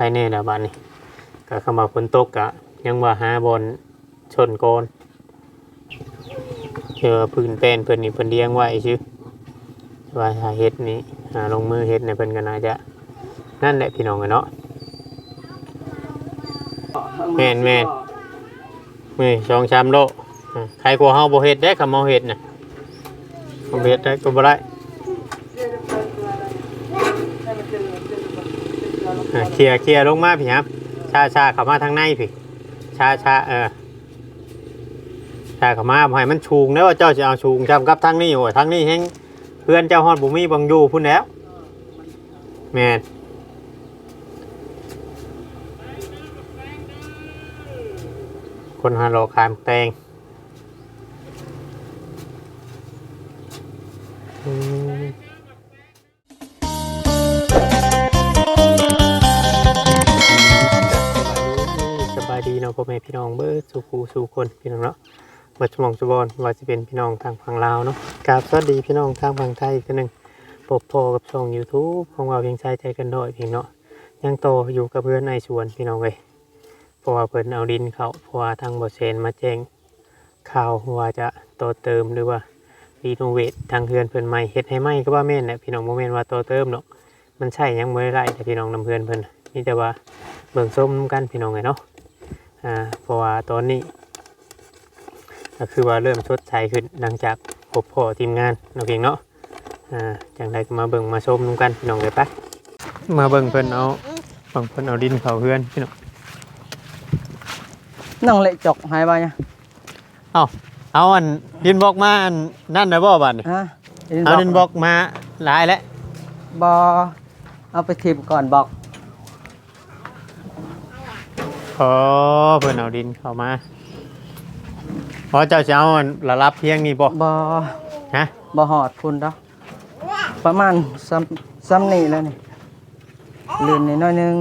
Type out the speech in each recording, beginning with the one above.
ใครแน่ล้วบ้านนี้ก็เข้ามาฝนตกกะ ยังว่าหาบอลชนโกอนเจอพื้นแป้นเพิ่นนี่เพิ่นเลี้ยงไว้ชื่อว่าถ้าเฮ็ดนี่หาลงมือเฮ็ดเนี่ยเพิ่นก็น่าจะนั่นแหละพี่น้องกันเนาะแม่นแม่นนี่สองชามโลใครกลัวเฮาบ่เฮ็ดได้คำเฮาเฮ็ดน่ะบ่เฮ็ดได้ก็บ่ได้ อ่าเคลียร์เคลียร์ลงมาพี่ครับ ชาชาเข้ามาทางในพี่ ชาชาเออชาเข้ามาให้มันชูงเด้อว่าเจ้าสิเอาชูงจำกับทางนี้โอ้ยทางนี้แฮงเพื่อนเจ้าฮอดบ่มีบังอยู่พุ่นแล้วแม่นคนฮาโลคามแตง นาะพ่อแม่พี่น้องเบิร์สู่ครูสู่คนพี่น้องเนาะบัดสมองสบอนว่าจะเป็นพี่น้องทางฝั่งลาวเนาะกราบสวัสดีพี่น้องทางฝั่งไทยอีกหนึ่งพบพอกับช่อง YouTube ของเราเพียงใจใจกันด้อยพี่เนาะยังโตอยู่กับเพื่อนในสวนพี่น้องเลยเพราะว่าเพิ่นเอาดินเขาเพราะว่าทางบอเซนมาแจ้งข่าวว่าจะต่อเติมหรือว่ารีโนเวททางเพื่อนเพิ่นใหม่เฮ็ดให้ใหม่ก็ว่าแม่นแหละพี่น้องบ่แม่นว่าต่อเติมหรอกมันใช่ยังบ่ได้ไล่แต่พี่น้องนำเพื่อนเพิ่นนี่แต่ว่าเบิ่งส้มกันพี่น้องไงเนาะ อ่าเพราะว่าตอนนี้ก็คือว่าเริ่มชดใช้ขึ้นหลังจากพบพ่อทีมงานเนาะเพียงเนาะอ่าจังไดก็มาเบิ่งมาชมนำกันพี่น้องเลยไปมาเบิ่งเพิ่นเอาเบิ่งเพิ่นเอาดินเข้าเพื่อนพี่น้องน้องเละจกหายไปเนี่ยเอาอันดินบล็อกมาอันนั่นนะบ่บัดนี่ฮะเอาดินบล็อกมาหลายแล้วบอเอาไปทิมก่อนบอก ขอเพิ่นเอาดินเข้ามาพอเจ้าจะเอาอันระลับเพียงนี่บ่บอฮะบอหอดคุณดอกประมาณซ้ำซ้ำนี่แล้วนี่ลื่นนิดหน่อยหนึง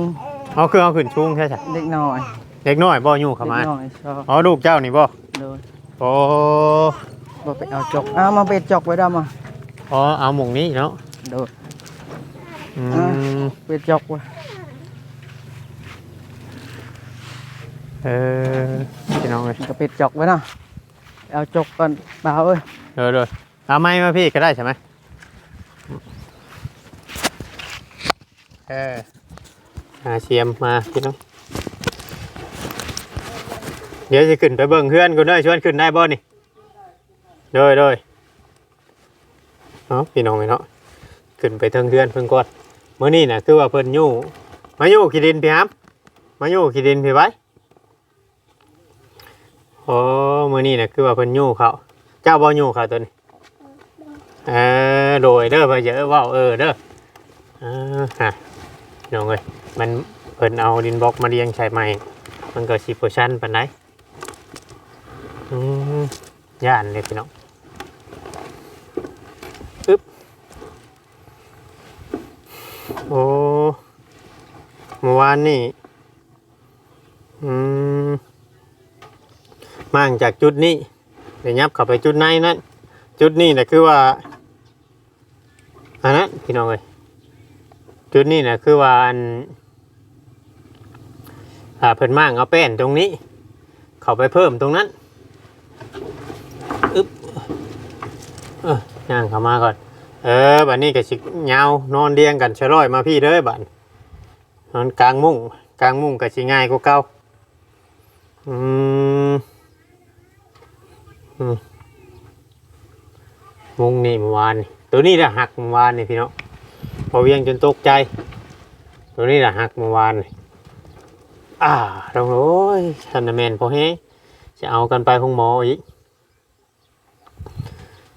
เอาคือเอาขึ้นชูงใช่ไหมเล็กน้อยเด็กน้อยบ่อยู่เข้ามาเล็กน้อยชอบอ๋อลูกเจ้านี่บ่โดยโอ้บอไปเอาจกเอามาเป็ดจกไว้ดำมาอ๋อเอาหม่องนี้เนาะโดยอืมเป็ดจกไว้ เออพี่น้องเอ้ยก็เป็ดจกไว้นะเอาจกก่อนเปล่าเอ้ยเออเด้อเอาไม้มาพี่ก็ได้ใช่ไหมเออหาเชียมมาพี่น้องเดี๋ยวจะขึ้นไปเบิ่งเพื่อนกูเด้อชวนขึ้นได้บ่นี่โดยโดยเนาะพี่น้องไอ้เนาะขึ้นไปเทิงเพื่อนเพิ่นก่อนมื้อนี้น่ะคือว่าเพิ่นยู่มายู่ขี้ดินพี่ครับมายู่ขี้ดินพี่ไว้ โอ้มื้อนี้น่ะคือว่าเพิ่นยู่เขาเจ้าบ่ยู่เขาตัวนี้เออโดยเด้อไปเยอะเว้าเออเด้อเออฮะพี่น้องเอ้ยมันเพิ่นเอาดินบล็อกมาเรียงใส่ใหม่ มันก็สิโพชั่นปานใดอืมย่านเลยพี่น้องอึ๊บโอ้เมื่อวานนี่อืม มาจากจุดนี้เดี๋ยวยับเข้าไปจุดในนั้น จุดนี้นะคือว่าอันนั้นพี่น้องเอ้ยจุดนี้นะคือว่าอันอ่าเพิ่นมั่งเอาแป้นตรงนี้ เข้าไปเพิ่มตรงนั้นอึ๊บเออย่างเข้ามาก่อน เออบัดนี้ก็สิยาวนอนเรียงกันชะร้อยมาพี่เด้อบัดนอนกลางมุ้งกลางมุ้งก็สิง่ายกว่าเก่าอืม มุ้งนี่เมื่อวานนี่ตัวนี้แหละหักเมื่อวานนี่พี่น้องพอเวียงจนตกใจ ตัวนี้แหละหักเมื่อวานนี่อ่าตรงโอ้ยชันนะแมนพอแห้จะเอากันไปห้องหมออีก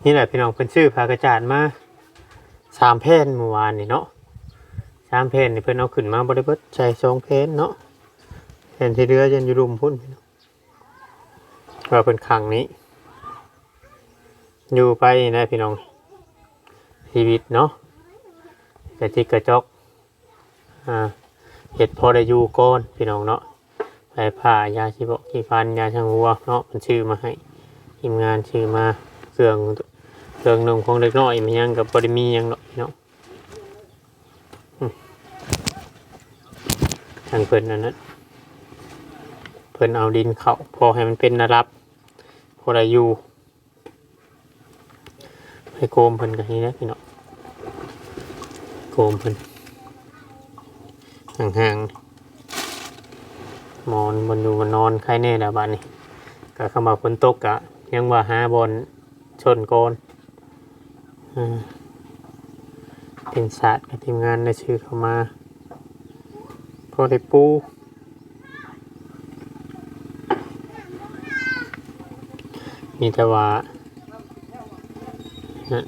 นี่แหละพี่น้องเป็นชื่อพากระจาดมาสามเพนเมื่อวานนี่เนาะสามเพนนี่เพิ่นเอาขึ้นมาบริเบิดใส่สองเพนเนาะเพนที่เรือยันอยู่รุมพุ่นพี่น้องว่าเป็นขังนี้ อยู่ไปนะพี่น้องชีวิตเนาะกระจิกกระจอกอ่าเห็ดพอได้อยู่ก่อนพี่น้องเนาะไปผ่ายาชิบกขีฟันยาช่างหัวเนาะมันชื่อมาให้ทีมงานชื่อมาเครื่องเครื่องนมของเด็กน้อยมันยังกับบริมียังเนาะพี่น้องทางเพิ่นนั่นนะเพิ่นเอาดินเขาพอให้มันเป็นระดับพอได้อยู่ ให้โกมเพิ่นกันนี้นะพี่น้องโกมเพิ่นห่างๆมอนบนอยู่บนนอนใครแน่แล้วบ้านนี้ก็เข้ามาฝนตกกะ ยังว่าหาบอลชนโกนอ่าเป็นศาสตร์กับทีมงานในชื่อเข้ามาพอได้ปูมีแต่ว่า นะ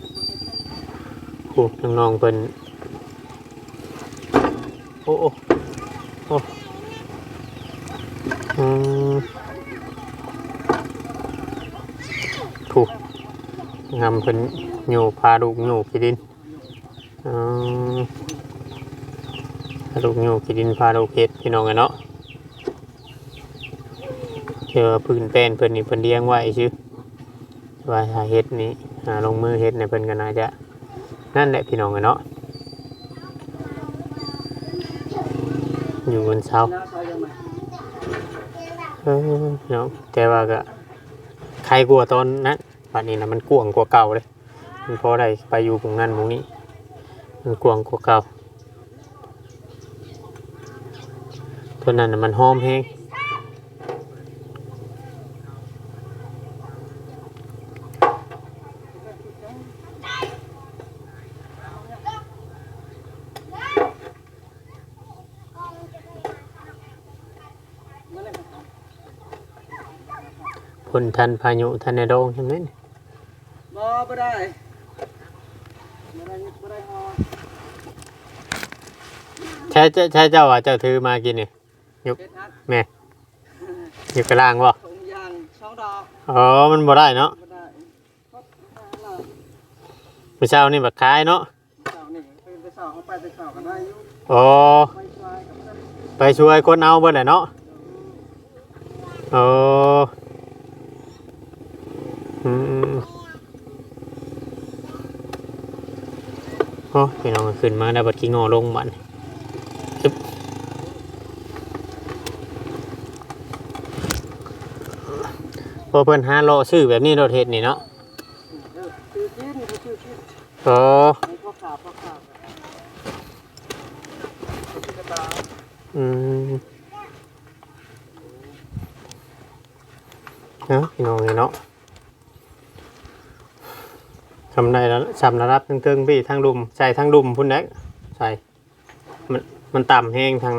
ผู้น้องๆเป็นโอ้โอ้โอ้อืมถูกงำเป็นโยพาลูกโยกิดินอืมพาลูกโยกิดินพาลูกเฮ็ดพี่น้องกันเนาะเจอพื้นแป้นเพิ่นนี่เพิ่นเลี้ยงไว้ชื่อว่าถ้าเฮ็ดนี่หา ลงมือเฮ็ดเนี่ยเพิ่นก็น่าจะนั่นแหละพี่น้องกันเนาะอยู่บนเสาน้าซอยยังไงเออเนาะแต่ว่าก็ใครกลัวตอนนั้นบัดนี้นะมันกวงกว่าเก่าเลยมันพอได้ไปอยู่ตรงนั้นตรงนี้ มันกวงกว่าเก่าตัวนั้นนะมันหอมแห้ง พนทันพายุทันในโดงใช่ไหมบ่บ่ได้บ่ได้บ่ได้ฮอใช่ใช่ใช่เจ้าว่าเจ้าถือมากินนี่เฮ็ดฮัดแม่อยู่กระล่างบ่ถุงยางสองดอกอ๋อมันบ่ได้เนาะบ่ได้ครบห้าหลอดเมื่อเช้านี่บักคายเนาะเสานี่เป็นไปเสาเอาไปไปเสากันได้อยู่อ๋อไปชายกับนั่นไปช่วยคนเอาเบิดแหละเนาะโอ้อืม โอ้พี่น้องขึ้นมาได้บัดกี้งอลงบันอึ๊บพอเพิ่นหาโลซื้อแบบนี้เราเฮ็ดนี่เนาะเออชื่อกินก็ชื่อกินโอ้ให้พ่อขาพ่อขาตุ๊กตา อืมเนาะพี่น้องนี่เนาะทำได้แล้ว สำระดับทั้งเทิงพี่ทั้งดุมใส่ทั้งดุมพุ่นได้ใส่มันมันต่ำแห้งทาง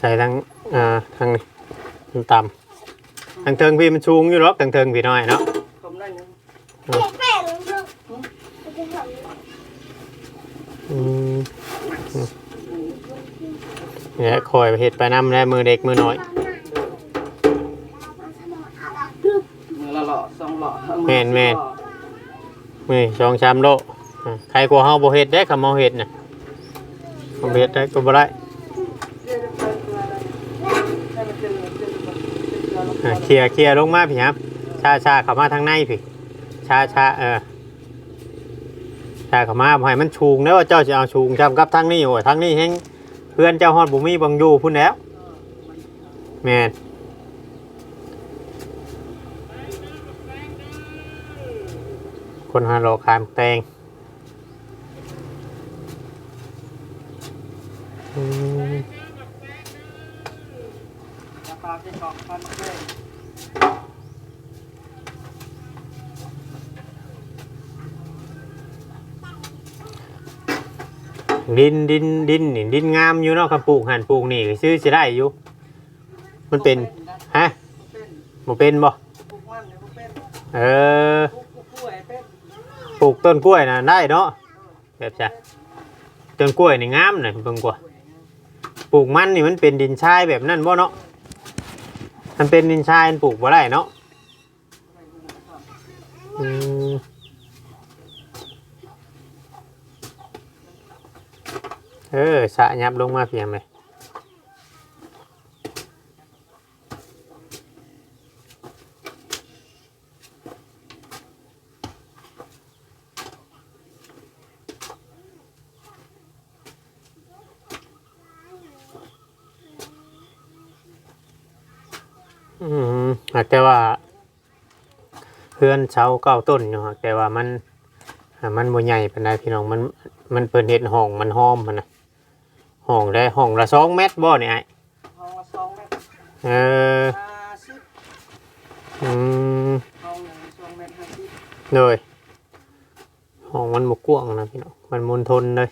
ใส่ทั้งอ่าทางนี้มันต่ำทางเทิงพี่มันสูงอยู่หรอกทางเทิงพี่น้อยเนาะคมได้ยังอืมเนี่ยคอยไปเห็ดไปน้ำแล้วมือเด็กมือน้อย มือละหลอดสองหลอด แม่นแม่น มือสองชามโลอะใครกลัวเฮาบ่เฮ็ดได้คำเฮาเฮ็ดน่ะบ่เฮ็ดได้ก็บ่ได้อะเคลียร์เคลียร์ลงมาพี่ครับชาชาเข้ามาทางในพี่ชาชาเออชาเข้ามาบ่ให้มันชูงแล้วว่าเจ้าจะเอาชูงจำกับทางนี้โอ้ยทางนี้แฮงเพื่อนเจ้าฮอดบ่มีบังอยู่พุ่นแล้วแม่น คนหาโลคามแตงอืมราคาที่สองดินดินดินนี่ดินงามอยู่เนาะครับปลูกหันปลูกนี่ซื้อสิได้อยู่ มันเป็น ฮะเป็นบ่เป็นบ่ เออ ลูกต้นกล้วยน่ะได้เนาะแบบจ้ะต้นกล้วยนี่งามน่ะเบิ่งกว่าปลูกมันนี่มันเป็นดินทรายแบบนั้นบ่เนาะมันเป็นดินทรายมันปลูกบ่ได้เนาะอืมเออสะยับลงมาเพียงเลย อืม หากแต่ว่าเพื่อนเช้าเก้าต้นอยู่หากแต่ว่ามันอ่ามันบ่ใหญ่ปานใดพี่น้องมันมันเพิ่นเฮ็ดห้องมันห้อมมันน่ะห้องได้ห้องละสองเมตรบ่เนี่ยไอ้ห้องละสองเมตรเออห้าสิบอืมห้องหนึ่งสองเมตรห้าสิบเลยห้องมันบ่กว้างนะพี่น้องมันมนทนเลย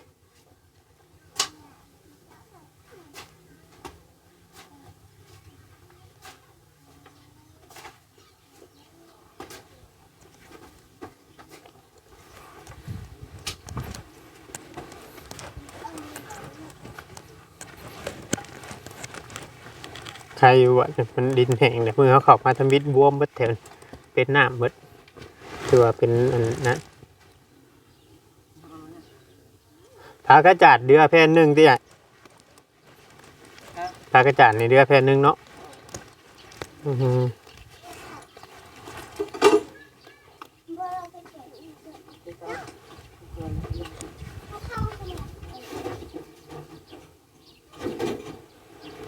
อยู่ว่ะมันดินแห้งเลยเมื่อเขาเข้ามาทำวิตบวมเบิดแถวเป็นน้ำเบิดถือว่าเป็นอันนะผากระจาดเดือแผ่นหนึ่งที่อะผากระจาดในเดือแผ่นหนึ่งเนาะอือ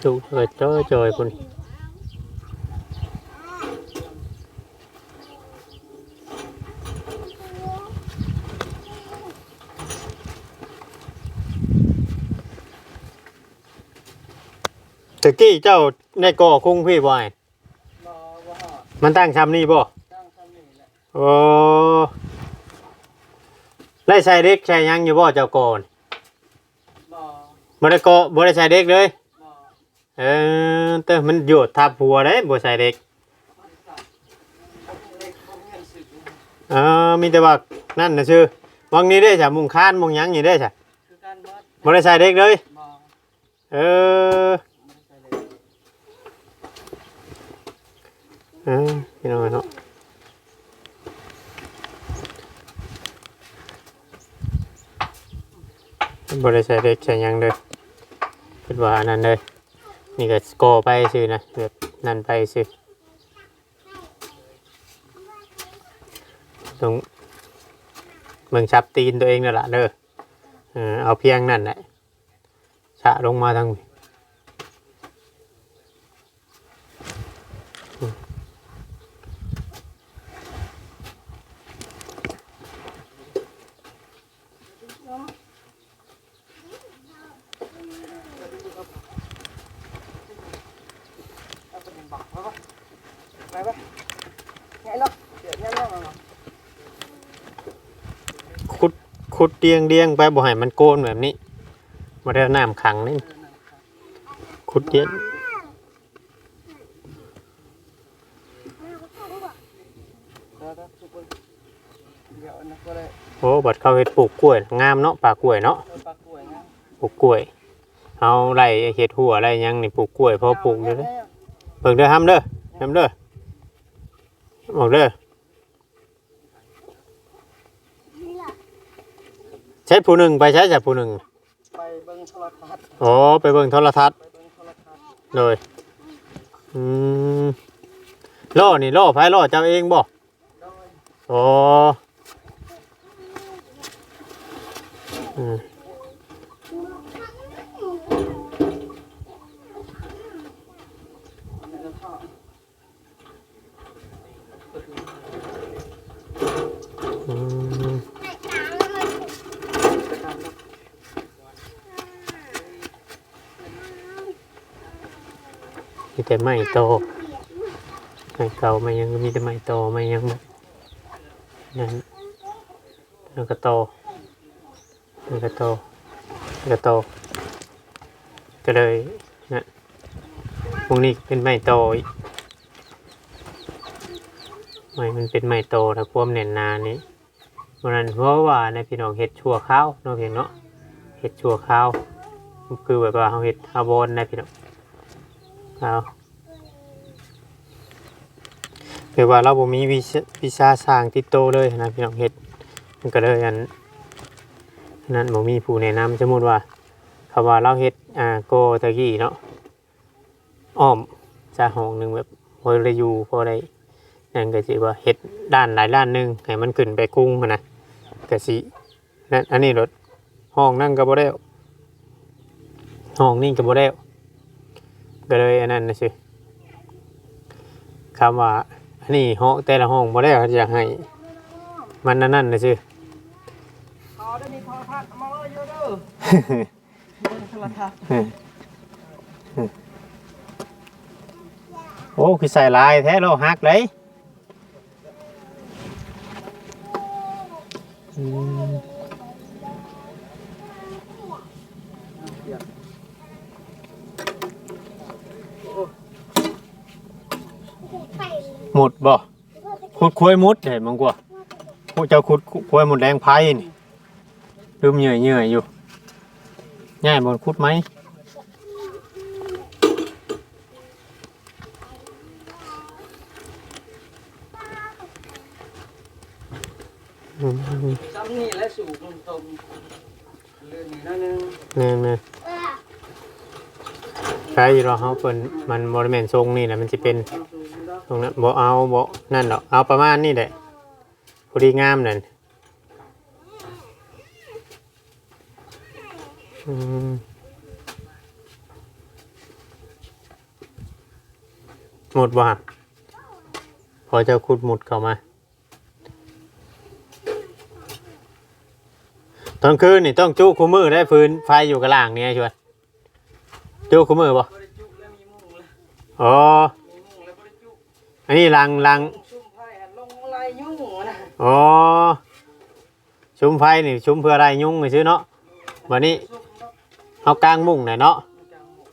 หือถูกเกิดจ้อยจอยคนตะกี้เจ้าในก่อคุ้งพี่บ่อยมันตั้งชำนี่บ่โอ้ไล่ใส่เด็กใส่ยังอยู่บ่เจ้าก่อนบ่ได้ก่อบ่ได้ใส่เด็กเลย เออแต่มันโยดทับหัวได้บ่ใส่เด็กเล็กบ่เงินสึกเออมีแต่ว่านั่นนะชื่อวังนี้ได้จ้ะมุงคานมุงหยังอยู่ได้จ้ะคือการวัดบ่ได้ใส่เด็กเลยเออไม่ใช่เลยเออพี่น้องเนาะบ่ได้ใส่เด็กใส่หยังเลยคิดว่าอันนั้นเลย นี่ก็กอไปซื้อนะแบบนั่นไปซื้อตรงเมืองชับตีนตัวเองนั่นแหละเด้อเออเอาเพียงนั่นแหละชะลงมาทางอาไปบอกไปบ่ไปบ่ไงเนาะเดี๋ยวยังเนาะ ขุด ขุดเดียงเดียงไปบ่ให้มันโกนแบบนี้บ่ได้เอาน้ำขังนี่ขุดเดียงเดี๋ยนโอ้บัดเขาเฮ็ดปลูกกล้วย งามเนาะป่ากล้วยเนาะปลูกกล้วยเอาไรเฮ็ดหัวอะไรยังนี่ปลูกกล้วยพอปลูกอยู่เด้อเบิ่งเด้อห้ำเด้อห้ำเด้อบอกเด้อ ใช้ผู้หนึ่งไปใช้จากผู้หนึ่งไปเบิ่งโทรทัศน์อ๋อไปเบิ่งโทรทัศน์ไปเบิ่งโทรทัศน์เลยอืมล่อนี่ล่อไผล่อเจ้าเองบ่โดยอ๋ออืม เดี๋ยวพ่อ อืม ไปตามเนาะ มี แต่ไม้โตไม้เก่าไม้ยังมีแต่ไม้โตไม้ยังแบบนั่นนั่นก็โตนั่นก็โตนั่นก็โตก็เลยนะพวกนี้เป็นไม้โตอีกไม้มันเป็นไม้โตถ้าความแน่นนานี้วันนั้นเพราะว่าในพี่น้องเห็ดชั่วข้าวเนาะเพียงเนาะเห็ดชั่วข้าวคือแบบว่าเขาเห็ดอาบอนนพี่น้องเอา คือว่าเราบ่มีวิชาวิชาสร้างติดโตเลยนะพี่น้องเฮ็ดมันก็เลยอันนั้นบ่มีผู้แนะนำสมมุติว่าคำว่าเราเฮ็ดอ่าโกตะกี้เนาะอ้อมจะห้องหนึงแบบพอได้อยู่พอได้นั่นก็สิว่าเฮ็ดด้านหลายด้านหนึงให้มันขึ้นไปกุ้งหั้นนะก็สินั่นอันนี้รถห้องนั่นก็บ่ได้ห้องนี่ก็บ่ได้ก็เลยอันนั้นนะสิคำว่า อันนี้ห้องแต่ละห้องบ่ได้เขาจะให้ มันนั่นนั่นนะซื่อพอได้มีโทรทัศน์เอามาเลยเยอะเด้อเบิ่งโทรทัศน์โอ้คือใส่ลายแท้โลหักเลยอืม หมดบ่ขุดคุยมุดเห็นมังกว่าพวกเจ้าขุดคุยหมดแรงไพ่นี่ลืมเหนื่อยเหนื่อยอยู่ง่ายบนขุดไหม อืม ซ้ำนี่และสูบลงตมเรื่องนี้นั่นนึง นี่นี่ ใช่เราเขาเป็นมันบริเวณทรงนี่แหละมันจะเป็นตรงนั้นบ่เอาบ่นั่นหรอกเอาประมาณนี่แหละพอดีงามนั่นอืมหมดว่าพอจะขุดหมดเข้ามา ตอนคืนนี่ต้องจุคู่มือได้ฟืนไฟอยู่กระล่างเนี่ยชวน จุคู่มือบ่บริจุแล้วมีมุ้งแล้วอ๋อมีมุ้งแล้วบริจุอันนี้ลังลังซุ่มไพ่ลงลายยุ่งนะอ๋อชุมไฟนี่ชุมเพื่ออะไรยุ่งซื้อเนาะวันนี้ซุ่มเนาะเอากลางมุ้งหน่อยเนาะมันกลางหมด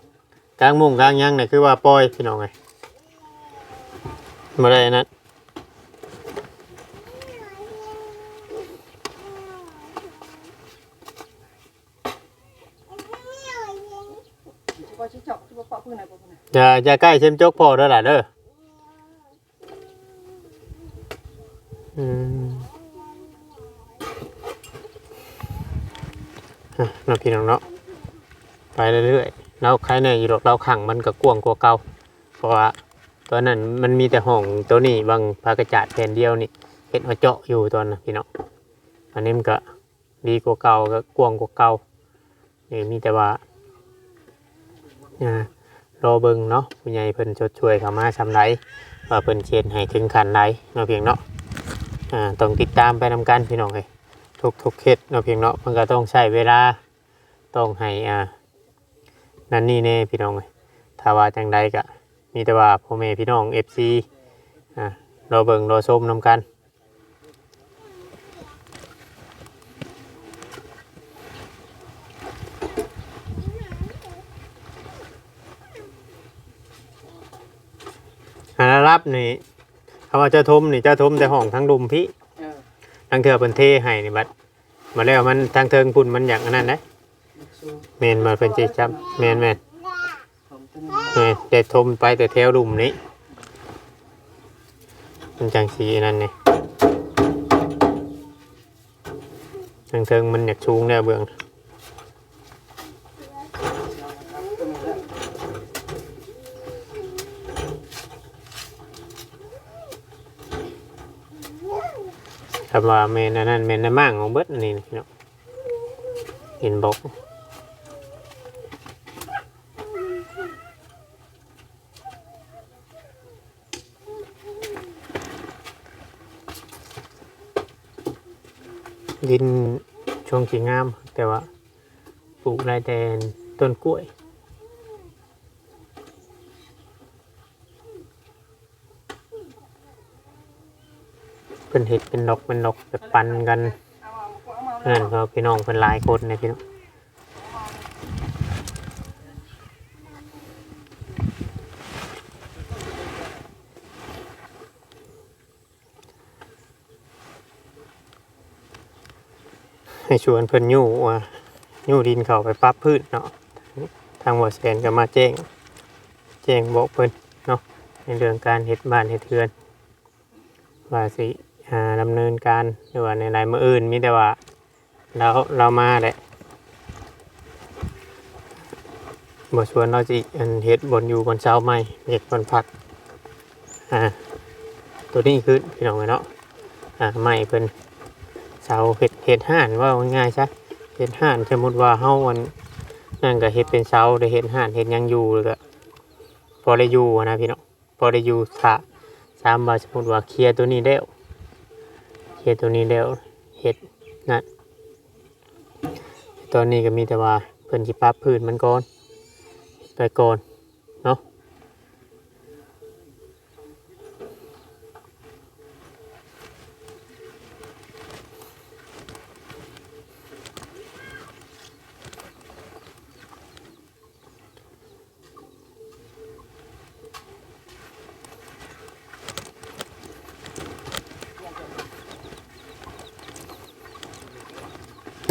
กลางมุ้งกลางหยังนี่คือว่าปล่อยพี่น้องไงมาได้อันนั้น ชิบะชิบจับชิบะปะพื้นไหนปะพื้นไหน อย่าอย่าใกล้เชมจกพอเด้อล่ะเด้ออืมอะเนาะพี่น้องเนาะไปเรื่อยๆแล้วใครในอยู่หรอกเราขังมันก็กวางกว่าเก่าเพราะว่าตอนนั้นมันมีแต่ห้องตัวนี้บางพากระจาดแผ่นเดียวนี่เห็นว่าเจาะอยู่ตอนนะพี่น้องอันนี้มันก็ดีกว่าเก่าก็กวางกว่าเก่านี่มีแต่ว่าอ่า รอเบิ่งเนาะผู้ใหญ่เพิ่นชดช่วยเข้ามาสำไรว่าเพิ่นเชียนให้ถึงขันไรเนาะเพียงเนาะอ่าต้องติดตามไปนำกันพี่น้องเลยทุกทุกเคสเนาะเพียงเนาะมันก็ต้องใช้เวลาต้องให้อ่านั่นนี่แน่พี่น้องเอ้ยถ้าว่าจังใดก็มีแต่ว่าพ่อแม่พี่น้องเอฟซีอะรอเบิ่งรอชมนำกัน รับนี่เขาว่าเจะทมนี่เจะทมแต่ห้องทั้งดุมพี่เออทั้งเถื่อเป็นเทให้นี่บัดมาแล้วมันทางเทิงพุ่นมันอย่างอันนั้นนะสู้แมนมาเป็นจิจับแมนแมนผมตึ้งเออแต่ทมไปแต่แถวดุมนี้มันจังสีนั่นนี่ทางเทิงมันอยากชูงแน่เบื้อง ก็มีแล้ว คำว่าแมนอันนั้นแมนในมั่งของเบิดอันนี้นะพี่น้องเห็นบอกดินช่วงสีงาม แต่ว่าปลูกได้แต่ต้นกล้วย เป็นเห็ดเป็นนกเป็นนกแบบปันกันเอามาเอนั่นก็พี่น้องเป็นหลายคนนะพี่น้องให้ชวนเพิ่นยู่ว่ายู่ดินเขาไปปั๊บพืชเนาะทางวัดแสนก็มาแจ้งแจ้งบอกเพิ่นเนาะในเรื่องการเฮ็ดบ้านเฮ็ดเทือนว่าสิ ดำเนินการหรือว่าในรายมืออื่นมีแต่ว่าเราเรามาแหละบทชวนเราจะอันเฮ็ดบนอยู่บนเช้าไม่เฮ็ดบนผักอ่าตัวนี้คือพี่น้องเนาะอ่าไม่เพิ่นเสาเฮ็ดเฮ็ดห่านว่าง่ายซะเฮ็ดห่านสมมติว่าเฮาอันนั่นก็เฮ็ดเป็นเสาได้เฮ็ดห่านเฮ็ดยังอยู่แล้วก็พอได้อยู่นะพี่น้องพอได้อยู่ถ้าตามว่าสมมติว่าเคลียร์ตัวนี้แล้ว เห็ดตัวนี้แล้วเฮ็ดนั่นตอนนี้ก็มีแต่ว่าเพิ่นสิปรับพื้นมันก่อนไปก่อน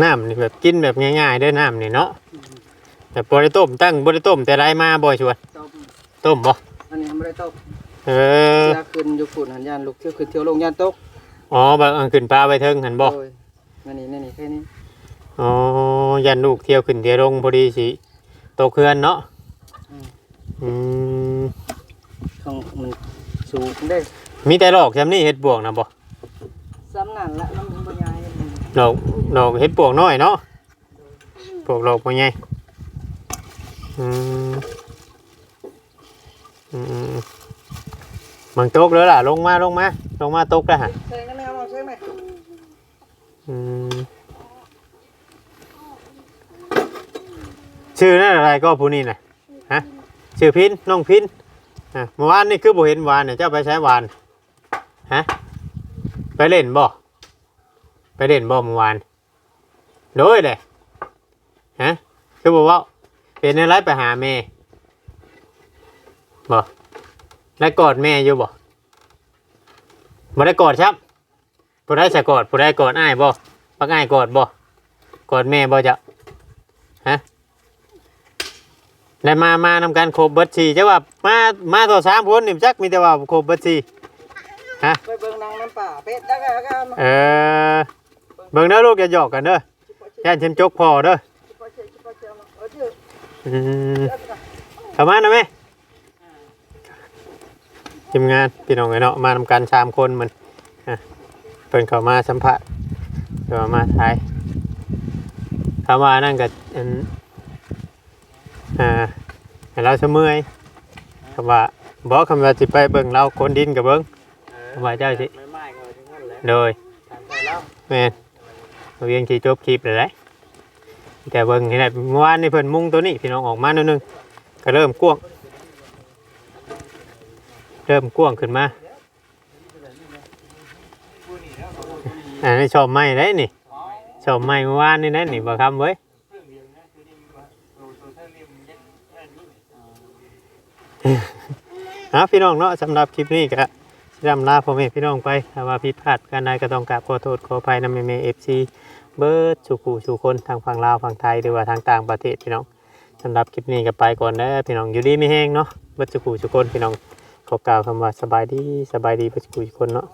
น้ำนี่แบบกินแบบง่ายๆเด้วยน้ำนี่เนาะแบบบริต้มตั้งบริต้มแต่ไรมาบ่อยชวนต้มต้มบ่อันนี้ไม่ได้ต้มเออเที่ยวขึ้นอยู่ฝุ่นหันยานลูกเที่ยวขึ้นเที่ยวลงยานตกอ๋อบางอันขึ้นปลาไปเทิงหันบ่โดยนั่นนี่นั่นนี่แค่นี้อ๋อยันลูกเที่ยวขึ้นเที่ยวลงพอดีสิโตเคลื่อนเนาะอืมอืมของมันสูงได้ มีแต่หลอกจำนี่เฮ็ดบวกนะบ่ซ้ำนั่นละ น้ำมันบ่ยายมันหลอกหลอกเฮ็ดบวกน้อยเนาะบวกหลอกบ่ใหญ่อืมอืมอืมมันตกแล้วล่ะ ลงมาลงมาลงมาตกแล้วฮะใช่ไหมไม่เอาใช่ไหมอืมชื่อนั่นอะไรก็ผู้นี้นะฮะชื่อพินน้องพินอะเมื่อวานนี่คือบ่เห็นวานเนี่ยเจ้าไปใช้วานฮะไปเล่นบ่ ไปเล่นบ่เมื่อวานโดยเลยฮะคือบอกว่าเป็นอะไรไปหาแม่บ่ได้กอดแม่อยู่บ่บ่ได้กอดครับผู้ได้จะกอดผู้ได้กอดอ้ายบ่ปักอ้ายกอดบ่กอดแม่บ่จะฮะแล้วมามานำกันครบเบิดสี่จะว่ามามาต่อสามคนนี่จักมีแต่ว่าครบเบิดสี่ไปเบิ่งนางน้ำป่าเป็ดแล้วก็แล้วก็มาเออ เบิ่งเด้อลูกอย่าหยอกกันเด้อย่านเชมจกพอเด้อชิปะเชชิปะเชมาเออเดี๋ยวอืมเดี๋ยวก่อนเข้ามานะแม่ทีมงานพี่น้องไอ้เนาะมานำกันสามคนมันอะเพิ่นเข้ามาสัมผัสเดี๋ยวมาถ่ายคำว่านั่นก็อันอ่าให้เราเสมอยคำว่าบอกคำว่าสิไปเบิ่งเราคนดินกับเบิ่งสบายใจสิไม่ไม่ก็ถึงนั่นแหละโดยถามใจแล้วแม่น เราเรียงที่จบคลิปเลยแหละแต่เบิ่งเห็นไหมเมื่อวานนี่เพิ่นมุงตัวนี้พี่น้องออกมาหนิดนึงก็เริ่มกว้างเริ่มกว้างขึ้นมาอันนี้ชอบไม้ได้นี่ชอบไม้เมื่อวานนี่นะนี่บ่คำเว้ยเอาพี่น้องเนาะสำหรับคลิปนี้ก็สิรำลาพ่อแม่พี่น้องไปถ้าว่าผิดพลาดการใดก็ต้องกราบขอโทษขออภัยนำแม่แม่เอฟซี เบิร์ดชูคูชูคนทางฝั่งลาวฝั่งไทยหรือว่าทางต่างประเทศพี่น้องสำหรับคลิปนี้ก็ไปก่อนนะพี่น้องอยู่ดีไม่แห้งเนาะเบิร์ดชูคูชูคนพี่น้องขอกล่าวคำว่าสบายดีสบายดีเบิร์ดชูคูชูคนเนาะ